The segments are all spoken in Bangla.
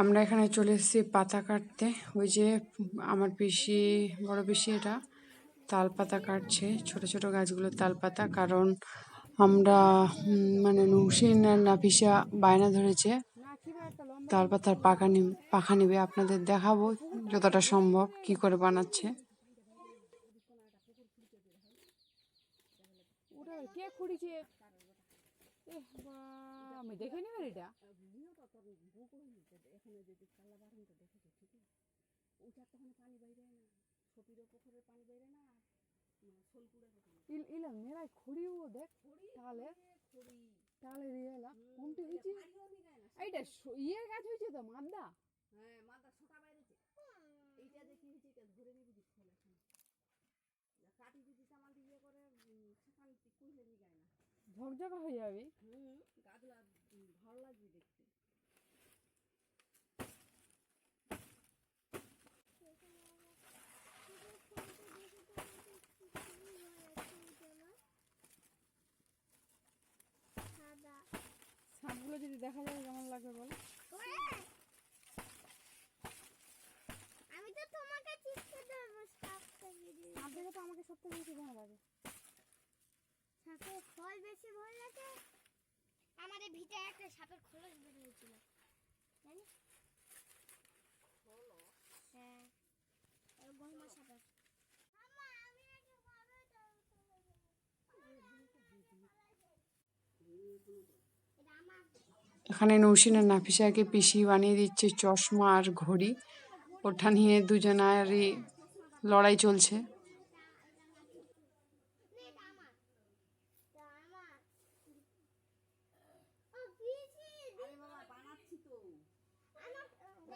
আমরা এখানে চলে এসেছি পাতা কাটতে। ওই যে আমার পিসি, বড় পিসি এটা, তাল পাতা কাটছে। ছোট ছোট গাছগুলো তাল পাতা, কারণ আমরা মানে নৌসিন আর নাফিসা বায়না ধরেছে। তাল পাতার পাখা নিবে পাখা নিবে, আপনাদের দেখাবো যতটা সম্ভব কি করে বানাচ্ছে। ওটা কে খুঁড়িছে এহ, বা, আমি দেখে নিবার এটা। ইল- ইলা মেরাই খুঁড়িও দেখ তাহলে তাহলে রিয়েলা কোনটি হয়েছে? এইটা স- ইয়ের গাছ হয়েছে তো মাদা ঝকঝকা হয়ে যাবে। সাপগুলো যদি দেখা যায় কেমন লাগবে বল? আমি তো তোমাকে চিপকে দেবো সাপটা সাপ দেখে তো আমাকে সব থেকে বেশি ভালো লাগে। ভয় লাগে? আমাদের ভিতরে একটা সাপের খোলস বেরিয়েছিল। জানিস? হ্যাঁ। ওই গহমা সাপের। এখানে নৌসিন আর নাফিসাকে পিসি বানিয়ে দিচ্ছে চশমা আর ঘড়ি। ওঠা নিয়ে দুজনারই লড়াই চলছে এটা আমার এটা আমার ও পিছি আরে বাবা বানাচ্ছি তো আমার দেখাতে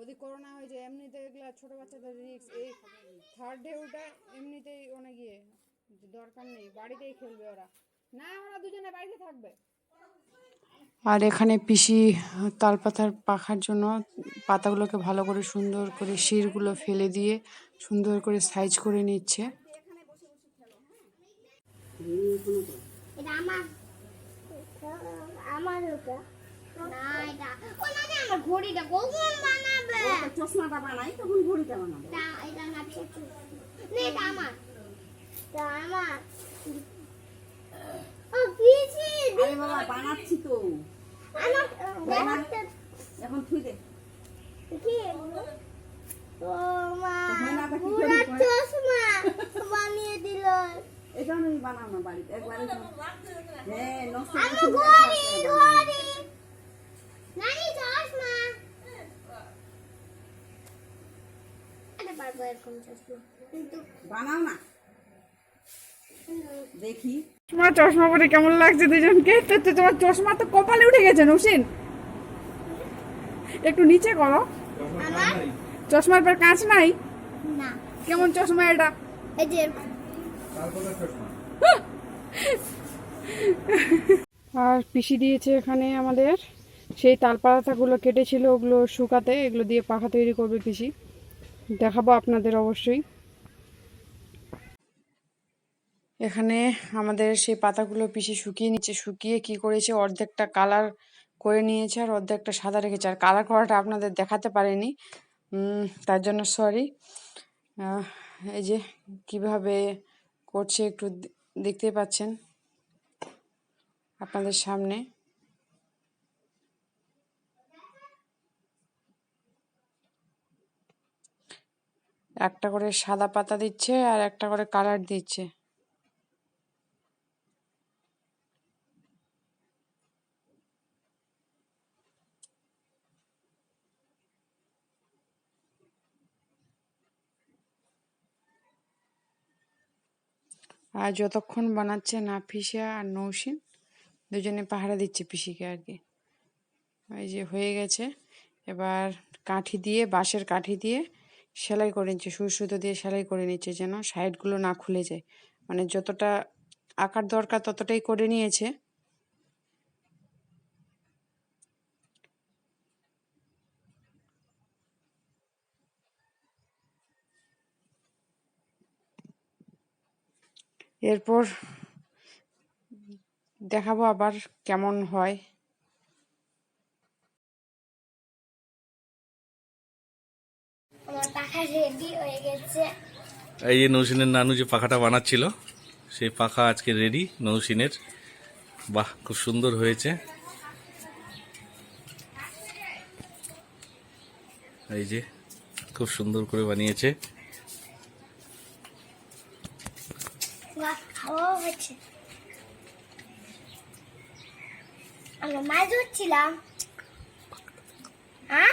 ওদিক করোনা হয়েছে এমনিতে এগুলা ছোট বাচ্চাদের রিক্স এই থার্ড ঢেউটা এমনিতেই অনেক ইয়ে দরকার নেই বাড়িতেই খেলবে ওরা। না ওরা দুজনে বাড়িতে থাকবে। আর এখানে পিসি তালপাতার পাখার জন্য পাতাগুলোকে ভালো করে সুন্দর করে শিরগুলো ফেলে দিয়ে সুন্দর করে সাইজ করে নিচ্ছে। এটা আমার আমার ওটা না এটা ও না না, আমার ঘড়িটা কখন বানাবে? চশমাটা বানাই তখন ঘড়িটা বানাবো। এটা এটা না না এটা আমার। এটা আমার। ও পিছি আরে বাবা বানাচ্ছি তো। আমার এখন থুই দে। কি? ও মা না, পুরা চশমা বানিয়ে দিল। এটা আমি বানাও না বাড়িতে একবারে। হ্যাঁ নষ্ট আমি করছি না, ঘড়ি থাকতে হবে। ঘড়ি নানি চশমা আরে পারব এরকম চশমা কিন্তু বানাও না। দেখি। তোমার চশমা পরে কেমন লাগছে দুজনকে? তো তোমার চশমা তো কপালে উঠে গেছে নসীন। একটু নিচে করো। চশমার পর কাঁচ নাই? না। কেমন চশমা এটা? এই যে আর পিসি দিয়েছে এখানে আমাদের। সেই তালপাতাগুলো কেটেছিল ওগুলো শুকাতে এগুলো দিয়ে পাখা তৈরি করবে পিসি। দেখাবো আপনাদের অবশ্যই। এখানে আমাদের সেই পাতাগুলো পিসি শুকিয়ে নিচ্ছে। শুকিয়ে কি করেছে? অর্ধেকটা কালার করে নিয়েছে আর অর্ধেকটা সাদা রেখেছে। আর কালার করাটা আপনাদের দেখাতে পারেনি। তার জন্য সরি এই যে কীভাবে করছে একটু দে- দেখতেই পাচ্ছেন আপনাদের সামনে। একটা করে সাদা পাতা দিচ্ছে আর একটা করে কালার দিচ্ছে। আর যতক্ষণ বানাচ্ছে না নাফিসা আর নৌসিন দুজনে পাহারা দিচ্ছে পিসিকে আর কি। এই যে হয়ে গেছে। এবার কাঠি দিয়ে, বাঁশের কাঠি দিয়ে সেলাই করে নিচ্ছে, সুই সুতো দিয়ে সেলাই করে নিচ্ছে যেন সাইডগুলো না খুলে যায়। মানে যতটা আকার দরকার ততটাই করে নিয়েছে। এরপর দেখাবো আবার কেমন হয়। পাখা রেডি হয়ে গেছে। এই যে নৌসিনের নানু যে পাখাটা বানাচ্ছিল সেই পাখা আজকে রেডি নৌসিনের। বাহ খুব সুন্দর হয়েছে। এই যে খুব সুন্দর করে বানিয়েছে। আমরা মাছ ধরছিলাম। হ্যাঁ